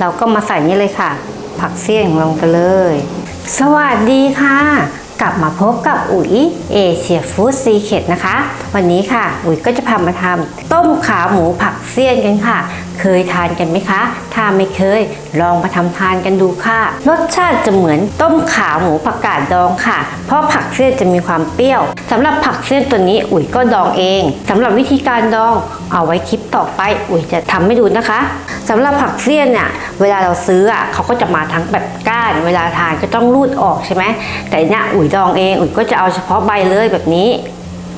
เราก็มาใส่นี่เลยค่ะ ผักเสี่ยงลงไปเลย สวัสดีค่ะ กลับมาพบกับอุ๋ยเอเชียฟู้ดซีเคดนะคะ วันนี้ค่ะ อุ๋ยก็จะพามาทำต้มขาหมูผักเสี้ยนกันค่ะ เคยทานกันไหมคะ ถ้าไม่เคย ลองมาทำทานกันดูค่ะ รสชาติจะเหมือนต้มขาหมูผักกาดดองค่ะ เพราะผักเสี้ยนจะมีความเปรี้ยวสำหรับผักเสี้ยนตัวนี้อุ๋ยก็ดองเองสำหรับวิธีการดองเอาไว้คลิปต่อไป อุ๋ยจะทำให้ดูนะคะสำหรับผักเสี้ยนเนี่ยเวลาเราซื้ออะเขาก็จะมาทั้งแบบก้าน เวลาทานก็ต้องรูดออกใช่ไหมแต่เนี่ยอุ๋ยดองเองอุ๋ยก็จะเอาเฉพาะใบเลยแบบนี้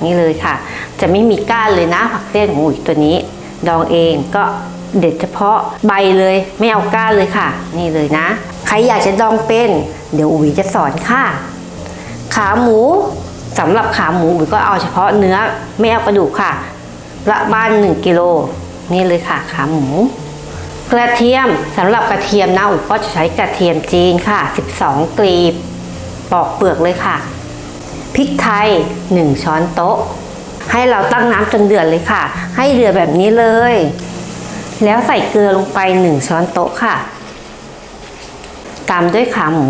นี่เลยค่ะ จะไม่มีก้านเลยนะผักเสี้ยนของอุ๋ยตัวนี้ ดองเองก็เด็ดเฉพาะใบเลยไม่เอาก้านเลยค่ะ นี่เลยนะ ใครอยากจะดองเป็น เดี๋ยวอุ๋ยจะสอนค่ะ ขาหมูสำหรับขาหมูอุ๋ยก็เอาเฉพาะเนื้อไม่เอากระดูกค่ะละบ้าน1กิโลนี่เลยค่ะขาหมู กระเทียมสำหรับกระเทียมนะอุ๋ยก็จะใช้กระเทียมจีนค่ะ 12กลีบ ปอกเปลือกเลยค่ะ พริกไทย 1 ช้อนโต๊ะ ให้เราตั้งน้ำจนเดือดเลยค่ะ ให้เดือดแบบนี้เลย แล้วใส่เกลือลงไป 1 ช้อนโต๊ะค่ะ ตามด้วยขาหมู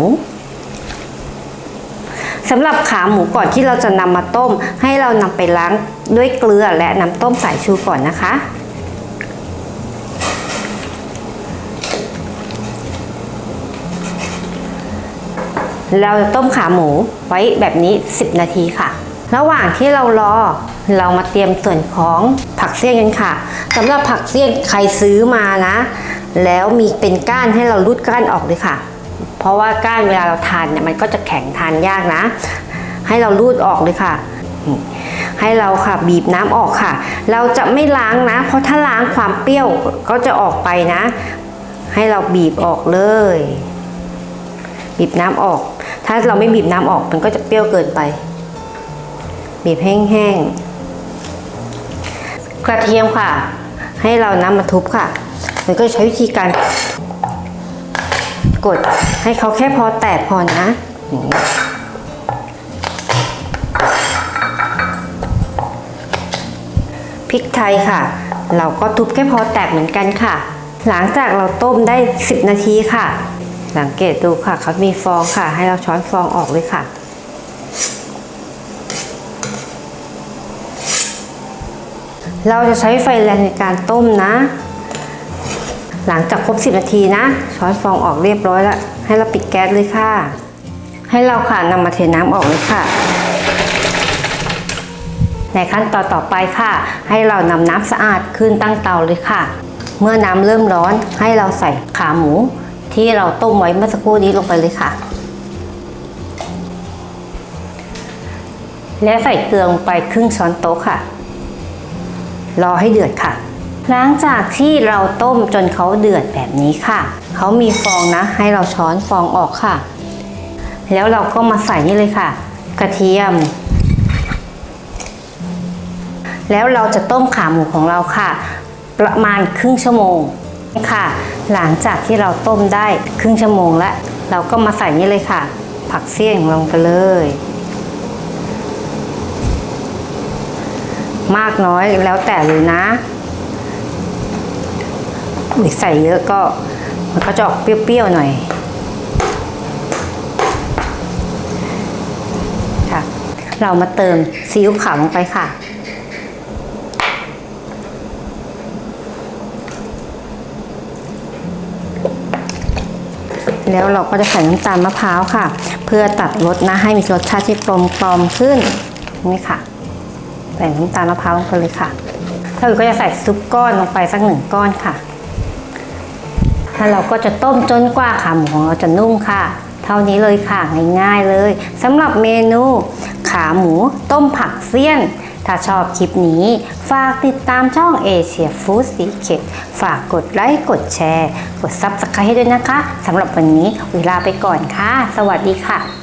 สำหรับขาหมูก่อนที่เราจะนำมาต้ม ให้เรานำไปล้างด้วยเกลือและน้ำต้มสายชูก่อนนะคะ เราจะต้มขาหมูไว้แบบนี้ 10 นาทีค่ะ ระหว่างที่เรารอเรามาเตรียมส่วนของผักเสี้ยนกันค่ะสำหรับผักเสี้ยนใครซื้อมานะ แล้วมีเป็นก้านให้เรารูดก้านออกเลยค่ะ เพราะว่าก้านเวลาเราทานเนี่ยมันก็จะแข็งทานยากนะ ให้เรารูดออกเลยค่ะให้เราค่ะบีบน้ำออกค่ะ เราจะไม่ล้างนะ เพราะถ้าล้างความเปรี้ยวก็จะออกไปนะ ให้เราบีบออกเลย บีบน้ำออก ถ้าเราไม่บีบน้ำออกมันก็จะเปรี้ยวเกินไป บีบแห้งๆ กระเทียมค่ะ ให้เราน้ำมาทุบค่ะมันก็ใช้วิธีการ กดให้เขาแค่พอแตกพอนะอย่างนี้พริกไทยค่ะ เราก็ทุบแค่พอแตกเหมือนกันค่ะ หลังจากเราต้มได้ 10 นาทีค่ะ สังเกตดูค่ะเขามีฟองค่ะ ให้เราช้อนฟองออกเลยค่ะ เราจะใช้ไฟแรงในการต้มนะ หลังจากครบ 10 นาทีนะ ช้อนฟองออกเรียบร้อยแล้ว ให้เราปิดแก๊สเลยค่ะ ให้เราค่ะนำมาเทน้ำออกเลยค่ะในขั้นตอนต่อไปค่ะ ให้เรานำน้ำสะอาดขึ้นตั้งเตาเลยค่ะ เมื่อน้ำเริ่มร้อนให้เราใส่ขาหมู ที่เราต้มไว้เมื่อสักครู่นี้ลงไปเลยค่ะ และใส่เกลือลงไปครึ่งช้อนโต๊ะค่ะ รอให้เดือดค่ะ หลังจากที่เราต้มจนเขาเดือดแบบนี้ค่ะ เขามีฟองนะ ให้เราช้อนฟองออกค่ะ แล้วเราก็มาใส่นี่เลยค่ะ กระเทียมแล้วเราจะต้มขาหมูของเราค่ะ ประมาณครึ่งชั่วโมง ค่ะ หลังจากที่เราต้มได้ครึ่งชั่วโมงแล้ว เราก็มาใส่นี่เลยค่ะ ผักเสี่ยงลงไปเลย มากน้อยแล้วแต่เลยนะอุ้ยใส่เยอะก็มันก็จะออกเปรี้ยวๆหน่อยค่ะ เรามาเติมซีอิ๊วขาวลงไปค่ะ แล้วเราก็จะใส่น้ำตาลมะพร้าวค่ะ เพื่อตัดรสนะให้มีรสชาติที่กลมกลอมขึ้นนี่ค่ะใส่น้ำตาลมะพร้าวลงไปเลยค่ะถ้าอื่นก็จะใส่ซุปก้อนลงไปสักหนึ่งก้อนค่ะแล้วเราก็จะต้มจนกว่าขาหมูของเราจะนุ่มค่ะ เท่านี้เลยค่ะง่ายๆเลยสำหรับเมนู ขาหมูต้มผักเสี้ยน ถ้าชอบคลิปนี้ ฝากติดตามช่องเอเชียฟู้ดสีเ e ดฝากกดไลค์ กดแชร์ กดซับสไครต์ให้ด้วยนะคะสำหรับวันนี้เวลาไปก่อนค่ะ สวัสดีค่ะ